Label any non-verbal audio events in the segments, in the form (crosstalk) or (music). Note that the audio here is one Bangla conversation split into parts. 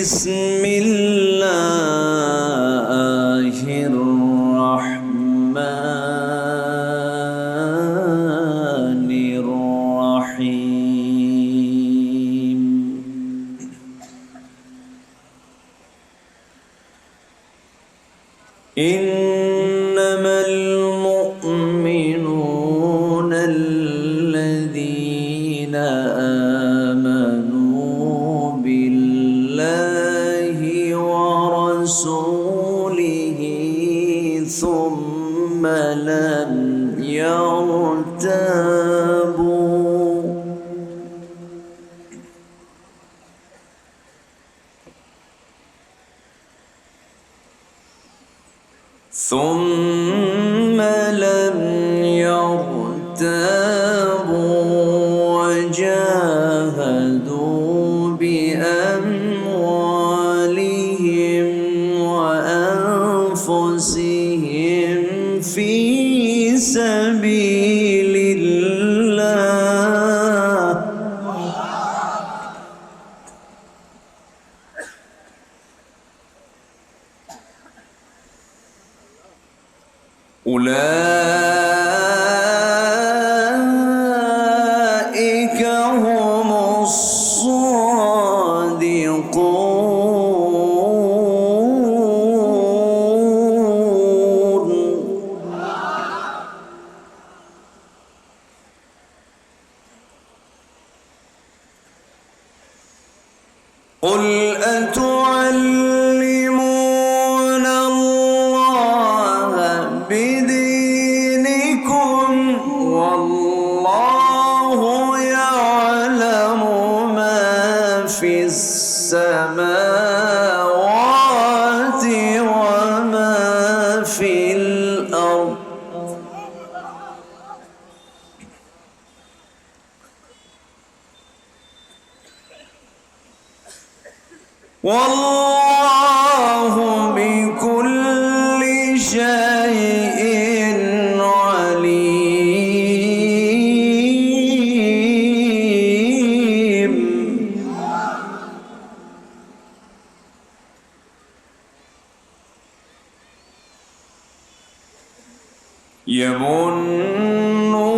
بسم الله. そん أولئك في السماء. يمنون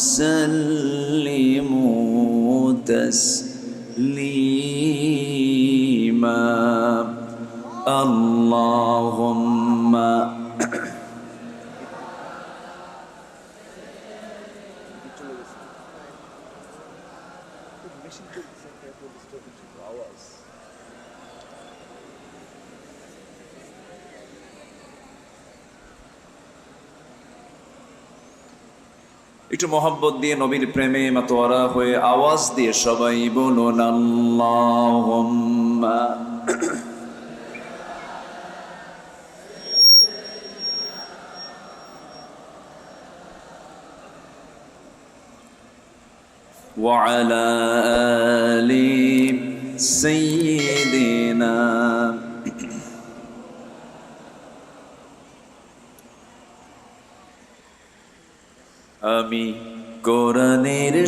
وسلموا تسليما. اللهم একটু মোহাম্মত দিয়ে নবীর প্রেমে মাতোয়ারা হয়ে আওয়াজ দিয়ে সবাই বলুন আল্লাহুম্মা وعلى آل سيدنا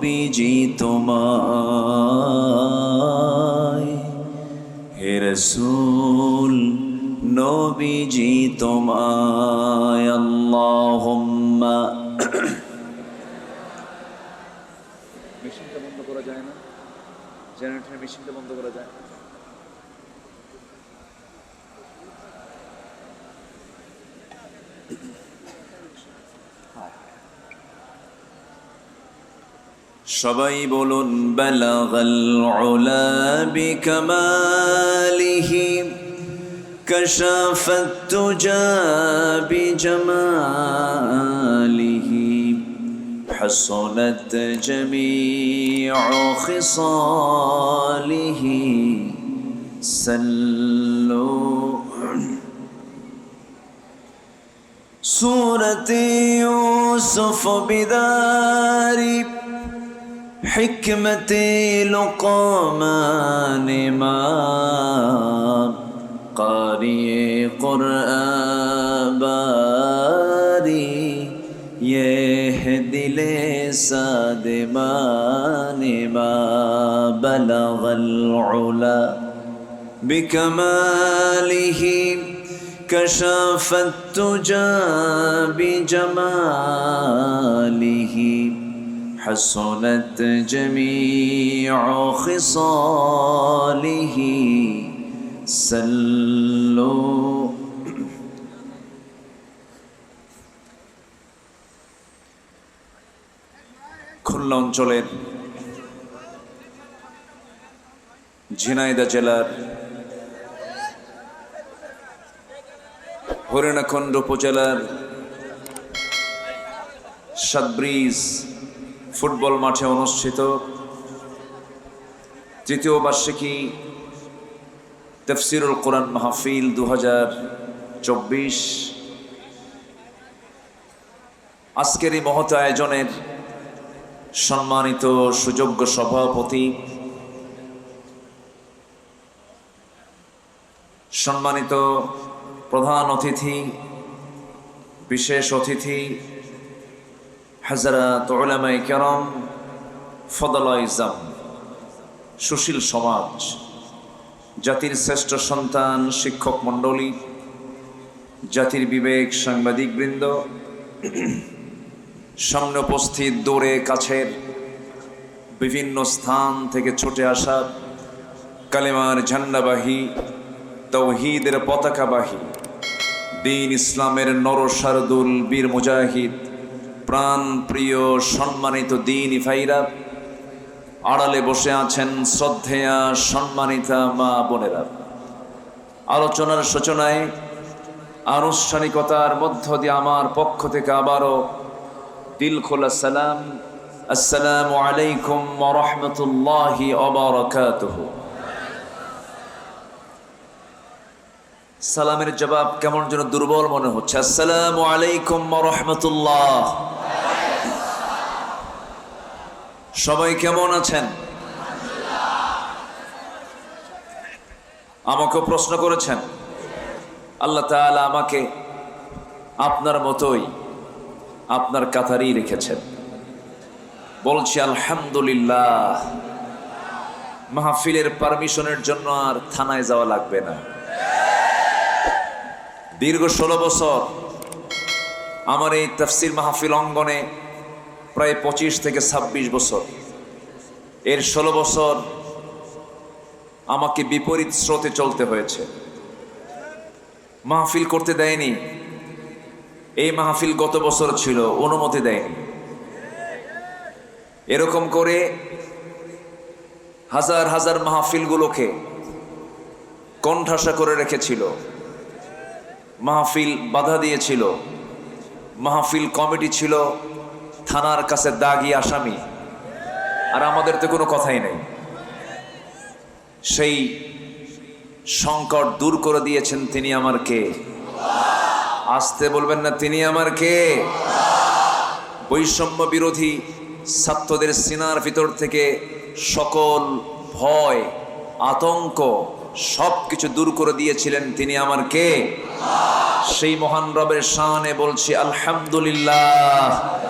নবীজি তোমায়। হে রসুল, নবীজি তোমায়। মেশিনটা বন্ধ করা যায় না? জেনারেটরের মেশিনটা বন্ধ করা যায়? সবাই বলুন বালাগাল উলা বিকামালিহি كشف التجى بجماله حصلت جميع خصاله سلوا سورة يوسف بداري حكمة لقمان ما قارئ قرآن باري يهدي لساد ما بلغ العلا بكماله كشف التجى بجماله. حسنت جميع خصاله سلوا খুলনা অঞ্চলের ঝিনাইদা জেলার হরিণাখণ্ড উপজেলার সাতব্রিজ ফুটবল মাঠে অনুষ্ঠিত। তৃতীয় বার্ষিকী তফসিরুল কোরআন মাহফিল দু চব্বিশ। আজকের এই মহৎ আয়োজনের সম্মানিত সুযোগ্য সভাপতি, সম্মানিত প্রধান অতিথি, বিশেষ অতিথি হাজারাত ওলামাই কেরম ফদলাইজাম সুশীল সমাজ, জাতির শ্রেষ্ঠ সন্তান শিক্ষক মণ্ডলী, জাতির বিবেক সাংবাদিকবৃন্দ, সামনে উপস্থিত দূরে কাছের বিভিন্ন স্থান থেকে ছুটে আসা কালেমার ঝান্ডাবাহী, তৌহিদের পতাকাবাহী, দিন ইসলামের নরসারদুল বীর মুজাহিদ প্রাণ প্রিয় সম্মানিত দিন ইফাইরা আড়ালে বসে আছেন শ্রদ্ধেয়া সম্মানিতা মা বোনেরা। আলোচনার সূচনায় আনুষ্ঠানিকতার মধ্য দিয়ে আমার পক্ষ থেকে আবারও দিল খোলা সালাম, আসসালামু আলাইকুম রহমতুল্লাহি অবরকাতুহ সালামের জবাব কেমন যেন দুর্বল মনে হচ্ছে। আসসালামু আলাইকুম রহমতুল্লাহ। সবাই কেমন আছেন? আমাকে প্রশ্ন করেছেন। আল্লাহ তাআলা আমাকে আপনার মতোই আপনার কাতারেই রেখেছেন। বলছি, আলহামদুলিল্লাহ, মাহফিলের পারমিশনের জন্য আর থানায় যাওয়া লাগবে না। দীর্ঘ ষোলো বছর আমার এই তফসির মাহফিল অঙ্গনে প্রায় পঁচিশ থেকে ছাব্বিশ বছর। এর ষোলো বছর আমাকে বিপরীত স্রোতে চলতে হয়েছে। মাহফিল করতে দেয়নি। এই মাহফিল গত বছর ছিল, অনুমতি দেয়নি। এরকম করে হাজার হাজার মাহফিলগুলোকে কণ্ঠাসা করে রেখেছিল। মাহফিল বাধা দিয়েছিল। মাহফিল কমিটি ছিল থানার কাছে দাগি আসামি। আর আমাদের তো কোনো কথাই নেই। সেই সংকট দূর করে দিয়েছেন তিনি আমার কে? আসতে বলবেন না, তিনি আমার কে? বৈষম্য বিরোধী ছাত্রদের সিনার ভিতর থেকে সকল ভয়, আতঙ্ক সব কিছু দূর করে দিয়েছিলেন তিনি আমার কে? সেই মহান রবের শানে বলছি, আলহামদুলিল্লাহ।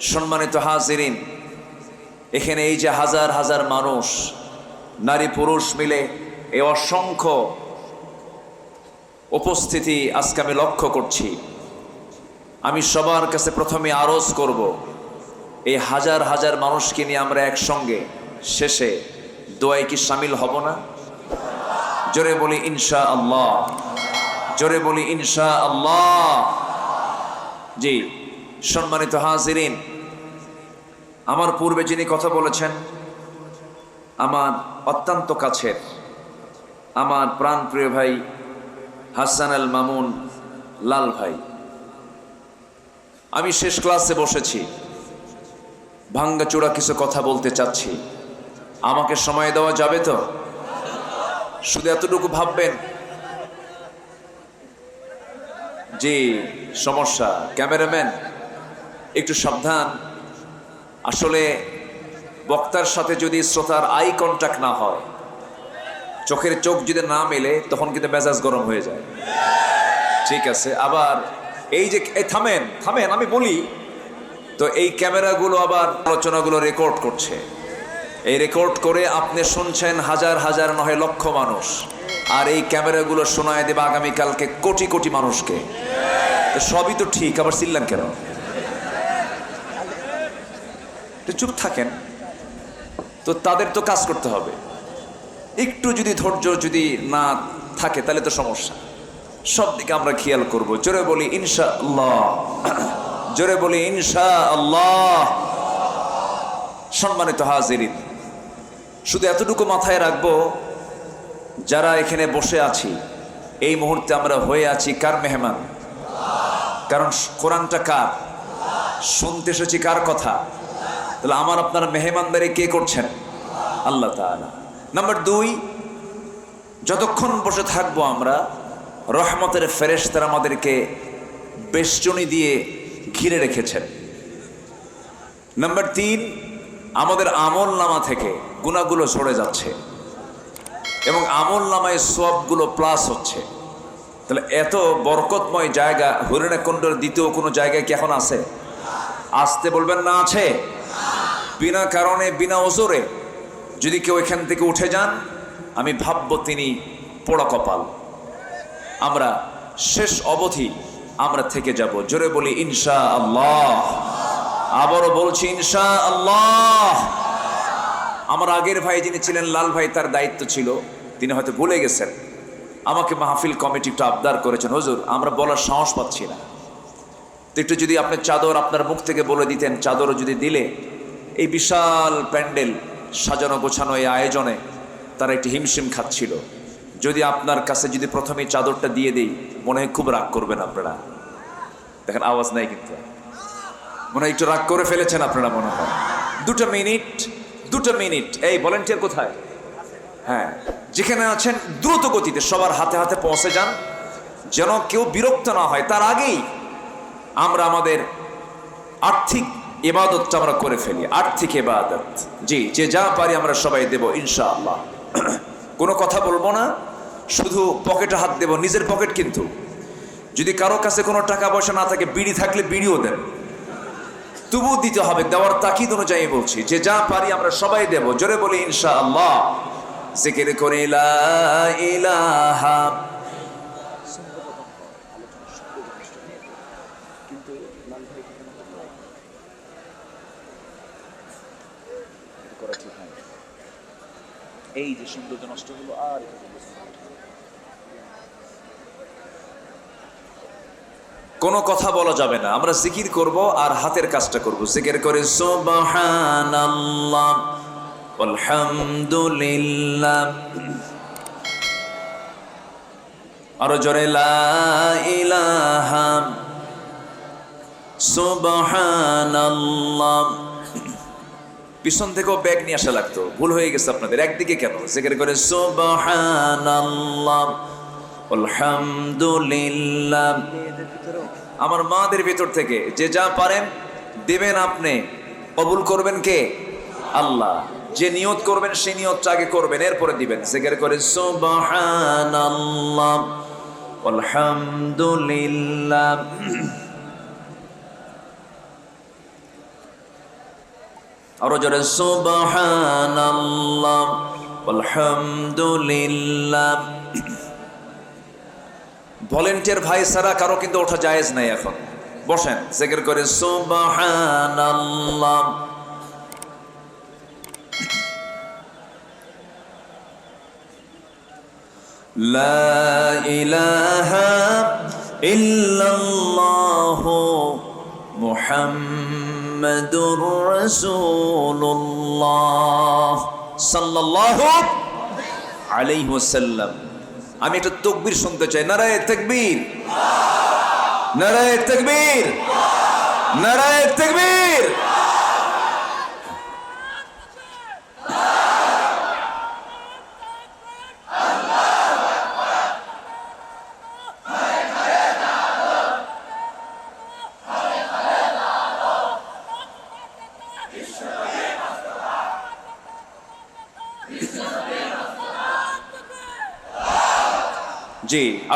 সম্মানিত হাজিরিন, এখানে এই যে হাজার হাজার মানুষ, নারী পুরুষ মিলে এই অসংখ্য উপস্থিতি আজকে আমি লক্ষ্য করছি। আমি সবার কাছে প্রথমে আরজ করব, এই হাজার হাজার মানুষকে নিয়ে আমরা একসঙ্গে শেষে দোয়ায় কি সামিল হব না? জোরে বলি ইনশা আল্লাহ জোরে বলি ইনশা আল্লাহ জি। সম্মানিত হাজিরিন, আমার পূর্বে যিনি কথা বলেছেন, আমার অত্যন্ত কাছের, আমার প্রাণপ্রিয় ভাই হাসান আল মামুন লাল ভাই। আমি শেষ ক্লাসে বসেছি, ভাঙ্গাচূড়া কিছু কথা বলতে চাচ্ছি। আমাকে সময় দেওয়া যাবে তো? শুধু এতটুকু ভাববেন? যে সমস্যা। ক্যামেরাম্যান একটু সাবধান। আসলে বক্তার সাথে যদি শ্রোতার আই কন্ট্যাক্ট না হয়, চোখের চোখ যদি না মেলে, তখন কিন্তু মেজাজ গরম হয়ে যায়। ঠিক আছে, আবার এই যে থামেন থামেন, আমি বলি, তো এই ক্যামেরাগুলো আবার আলোচনাগুলো রেকর্ড করছে। এই রেকর্ড করে আপনি শুনছেন হাজার হাজার নয় লক্ষ মানুষ, আর এই ক্যামেরাগুলো শোনায় দেবে আগামীকালকে কোটি কোটি মানুষকে। সবই তো ঠিক, আবার চিল্লান কেন? তো চুপ থাকেন। তো তাদের তো কাজ করতে হবে। একটু যদি ধৈর্য যদি না থাকে, তাহলে তো সমস্যা। সব দিকে আমরা খেয়াল করব। জোরে বলি ইনশা আল্লাহ জোরে বলি ইনশা আল্লাহ সম্মানিত হাজিরিন, শুধু এতটুকু মাথায় রাখব, যারা এখানে বসে আছি, এই মুহূর্তে আমরা হয়ে আছি কার মেহমান? কারণ কোরআনটা কার? শুনতে এসেছি কার কথা? তাহলে আমার, আপনার মেহমানদারি কে করছেন? আল্লাহ নাম্বার দুই, যতক্ষণ বসে থাকব আমরা, রহমতের ফেরেশতারা আমাদেরকে বেষ্টনী দিয়ে ঘিরে রেখেছেন। নাম্বার তিন, আমাদের আমল নামা থেকে গুণাগুলো সরে যাচ্ছে এবং আমল নামায় সবগুলো প্লাস হচ্ছে। তাহলে এত বরকতময় জায়গা হরিণা কুণ্ডর দ্বিতীয় কোনো জায়গায় কি এখন আছে? আসতে বলবেন না, আছে? বিনা কারণে, বিনা ওজোরে যদি কেউ এখান থেকে উঠে যান, আমি ভাবব তিনি পোড়া কপাল। আমরা শেষ অবধি আমরা থেকে যাব। জোরে বলি ইনশা আল্লাহ আবারও বলছি ইনশা আল্লাহ আমার আগের ভাই যিনি ছিলেন, লাল ভাই, তার দায়িত্ব ছিল, তিনি হয়তো ভুলে গেছেন। আমাকে মাহফিল কমিটি একটু আবদার করেছেন, হুজুর, আমরা বলার সাহস পাচ্ছি না। তো একটু যদি আপনি চাদর আপনার মুখ থেকে বলে দিতেন, চাদরও যদি দিলে এই বিশাল প্যান্ডেল সাজানো গোছানো এই আয়োজনে তারা একটি হিমশিম খাচ্ছিল। যদি আপনার কাছে যদি প্রথমে চাদরটা দিয়ে দেই, মনে হয় খুব রাগ করবেন আপনারা। দেখেন, আওয়াজ নাই কিন্তু। মনে হয় একটু রাগ করে ফেলেছেন আপনারা মনে হয়। দুটো মিনিট দুটো মিনিট। এই ভলেন্টিয়ার কোথায়? হ্যাঁ যেখানে আছেন দ্রুত গতিতে সবার হাতে হাতে পৌঁছে যান। যেন কেউ বিরক্ত না হয়। তার আগেই আমরা আমাদের আর্থিক ইবাদতটা আমরা করে ফেলি, আর্থিক ইবাদত। জি, যে যা পারি আমরা সবাই দেব, ইনশাআল্লাহ। (clears throat) কোনো কথা বলব না, শুধু পকেটে হাত দেব, নিজের পকেট কিন্তু। যদি কারও কাছে কোনো টাকা পয়সা না থাকে, বিড়ি থাকলে বিড়িও দেন। তবু দিতে হবে, দেওয়ার তাকিদ অনুযায়ী বলছি, যে যা পারি আমরা সবাই দেব। জোরে বলি ইনশা আল্লাহ জিকির করে, লা ইলাহা এই যে সৌন্দর্য নষ্ট হলো, আর কোনো কথা বলা যাবে না। আমরা জিকির করব আর হাতের কাজটা করব। জিকির করে আরও জোরে, লা ইলাহা সুবহানাল্লাহ। পিছন থেকেও ব্যাগ নিয়ে আসা লাগতো। ভুল হয়ে গেছে আপনাদের। একদিকে কেন? জিকির করে সুবহানাল্লাহ আমার মাদের ভিতর থেকে যে যা পারেন, দেবেন আপনি। কবুল করবেন কে? আল্লাহ। যে নিয়ত করবেন, সে নিয়তটা আগে করবেন, এরপরে দিবেন। জিকির করে সুবহানাল্লাহ, আলহামদুলিল্লাহ। আরও জোরে সুবহানাল্লাহ, আলহামদুলিল্লাহ। ভলেন্টিয়ার ভাই সারা কারও কিন্তু ওঠা জায়েজ নাই এখন। বসেন, জেকের করে, সুবহানাল্লাহ। লা ইলাহা ইল্লাল্লাহু মুহাম্মদ মুহাম্মাদুর রাসূলুল্লাহ সাল্লাল্লাহু আলাইহি ওয়াসাল্লাম আমি একটা তকবীর শুনতে চাই। নারায়ে তাকবীর। নারায়ে তাকবীর। নারায়ে তাকবীর।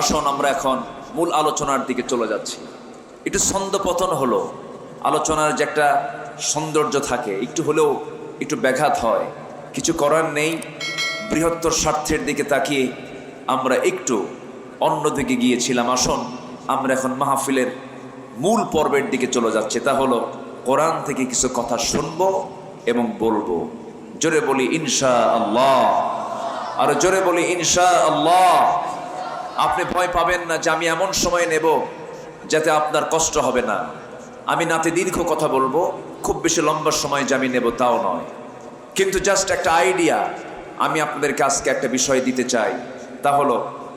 আসুন, আমরা এখন মূল আলোচনার দিকে চলে যাচ্ছি। একটু ছন্দপতন হলো, আলোচনার যে একটা সৌন্দর্য থাকে, একটু হলেও একটু ব্যাঘাত হয়। কিছু করার নেই, বৃহত্তর স্বার্থের দিকে তাকিয়ে আমরা একটু অন্যদিকে গিয়েছিলাম। আসুন, আমরা এখন মাহফিলের মূল পর্বের দিকে চলে যাচ্ছি। তা হলো, কোরআন থেকে কিছু কথা শুনব এবং বলব। জোরে বলি ইনশা আল্লাহ আর জোরে বলি ইনশা আল্লাহ আপনি ভয় পাবেন না যে আমি এমন সময় নেব যাতে আপনার কষ্ট হবে না। আমি নাতে দীর্ঘ কথা বলব, খুব বেশি লম্বা সময় যে আমি নেব তাও নয়। কিন্তু জাস্ট একটা আইডিয়া আমি আপনাদেরকে আজকে একটা বিষয় দিতে চাই, তা হলো